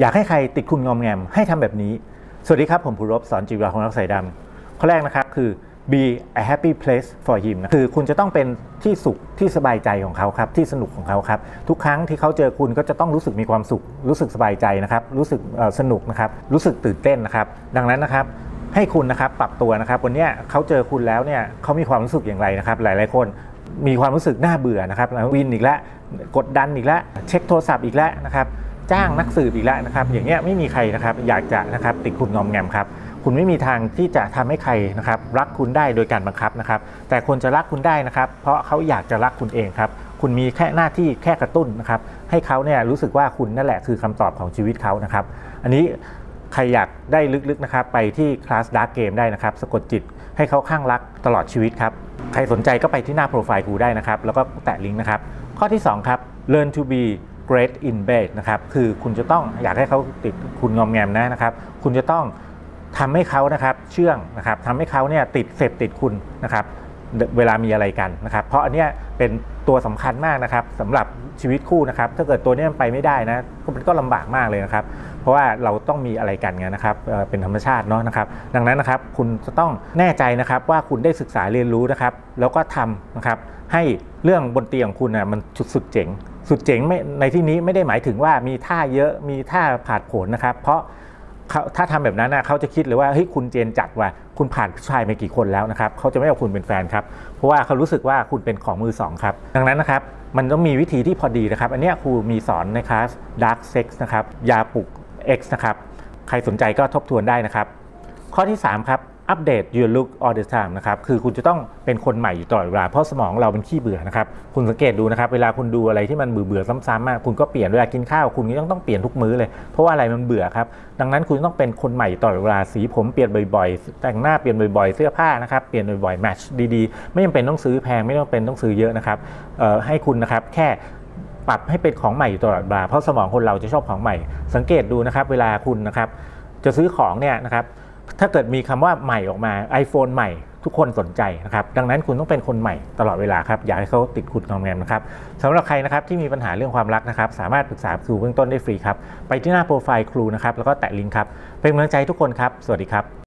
อยากให้ใครติดคุณงอมแงมให้ทำแบบนี้ สวัสดีครับผมภูรบสอนจิวิทยาของนักสายดำข้อแรกนะครับคือ be a happy place for him นะคือคุณจะต้องเป็นที่สุขที่สบายใจของเขาครับ ที่สนุกของเขาครับ ทุกครั้งที่เขาเจอคุณก็จะต้องรู้สึกมีความสุข รู้สึกสบายใจนะครับ รู้สึกสนุกนะครับ รู้สึกตื่นเต้นนะครับ ดังนั้นนะครับให้คุณนะครับปรับตัวนะครับวันนี้เขาเจอคุณแล้วเนี่ยเขามีความรู้สึกอย่างไรนะครับ หลายๆคนมีความรู้สึกน่าเบื่อนะครับวินอีกแล้วกดดันอีกแล้วเช็คโทรศัพท์อีกแล้วนะครับ จ้างนักสืบอีกแล้วนะครับ อย่างเงี้ยไม่มีใครนะครับอยากจะนะครับติดคุณงอมแงมครับ คุณไม่มีทางที่จะทำให้ใครนะครับรักคุณได้โดยการบังคับนะครับ แต่คนจะรักคุณได้นะครับ เพราะเขาอยากจะรักคุณเองครับคุณมีแค่หน้าที่แค่กระตุ้นนะครับให้เขาเนี่ยรู้สึกว่าคุณนั่นแหละคือคำตอบของชีวิตเขานะครับ อันนี้ใครอยากได้ลึกๆนะครับไปที่คลาสดาร์กเกมได้นะครับ สะกดจิตให้เขาข้างรักตลอดชีวิตครับ ใครสนใจก็ไปที่หน้าโปรไฟล์กูได้นะครับ แล้วก็แตะลิงก์นะครับ ข้อที่ 2 ครับ learn to be great in bed นะครับคือคุณจะต้องอยากให้เขาติดคุณงอมแงมนะนะครับ คุณจะต้องทำให้เขานะครับเชื่องนะครับทำให้เขาเนี่ยติดเสพติดคุณนะครับเวลามีอะไรกันนะครับ เพราะอันเนี้ยเป็นตัวสำคัญมากนะครับสำหรับชีวิตคู่นะครับ ถ้าเกิดตัวนี้มันไปไม่ได้นะก็มันก็ลำบากมากเลยนะครับ เพราะว่าเราต้องมีอะไรกันไงนะครับเป็นธรรมชาติเนาะนะครับ ดังนั้นนะครับคุณจะต้องแน่ใจนะครับว่าคุณได้ศึกษาเรียนรู้นะครับ แล้วก็ทำนะครับให้เรื่องบนเตียงของคุณนะมันสุดสุดเจ๋ง สุดเจ๋งไม่ในที่นี้ไม่ได้หมายถึงว่ามีท่าเยอะมีท่าผาดผนนะครับ เพราะเขาถ้าทำแบบนั้นนะเขาจะคิดเลยว่าเฮ้ยคุณเจนจัดว่าคุณผ่านผู้ชายมากี่คนแล้วนะครับเขาจะไม่เอาคุณเป็นแฟนครับเพราะว่าเขารู้สึกว่าคุณเป็นของมือสองครับดังนั้นนะครับมันต้องมีวิธีที่พอดีนะครับ อันนี้ครูมีสอนในคลาส Dark Sex นะครับยาปลุก X นะครับใครสนใจก็ทบทวนได้นะครับ ข้อที่ 3 ครับ อัปเดต your look all the time นะครับ คือคุณจะต้องเป็นคนใหม่อยู่ตลอดเวลา เพราะสมองเราเป็นขี้เบื่อนะครับ คุณสังเกตดูนะครับ เวลาคุณดูอะไรที่มันเบื่อๆซ้ำๆมากคุณก็เปลี่ยน เวลากินข้าวคุณก็ต้องต้องเปลี่ยนทุกมื้อเลย เพราะว่าอะไรมันเบื่อครับ ดังนั้นคุณต้องเป็นคนใหม่ตลอดเวลา สีผมเปลี่ยนบ่อยๆ แต่งหน้าเปลี่ยนบ่อยๆ เสื้อผ้านะครับ เปลี่ยนบ่อยๆ แมทช์ดีๆ ไม่จำเป็นต้องซื้อแพง ไม่จำเป็นต้องซื้อเยอะนะครับให้คุณนะครับ แค่ปรับให้เป็นของใหม่อยู่ตลอดเวลา เพราะสมองคนเราจะชอบของใหม่ สังเกตดูนะครับ เวลาคุณนะครับ จะซื้อของเนี่ยนะครับ ถ้าเกิดมีคำว่าใหม่ออกมา iPhone ใหม่ทุกคนสนใจนะครับ ดังนั้นคุณต้องเป็นคนใหม่ตลอดเวลาครับ อยากให้เขาติดคุณงอมแงมนะครับสำหรับใครนะครับที่มีปัญหาเรื่องความรักนะครับ สามารถปรึกษาครูเบื้องต้นได้ฟรีครับ ไปที่หน้าโปรไฟล์ครูนะครับ แล้วก็แตะลิงก์ครับ เป็นกำลังใจทุกคนครับ สวัสดีครับ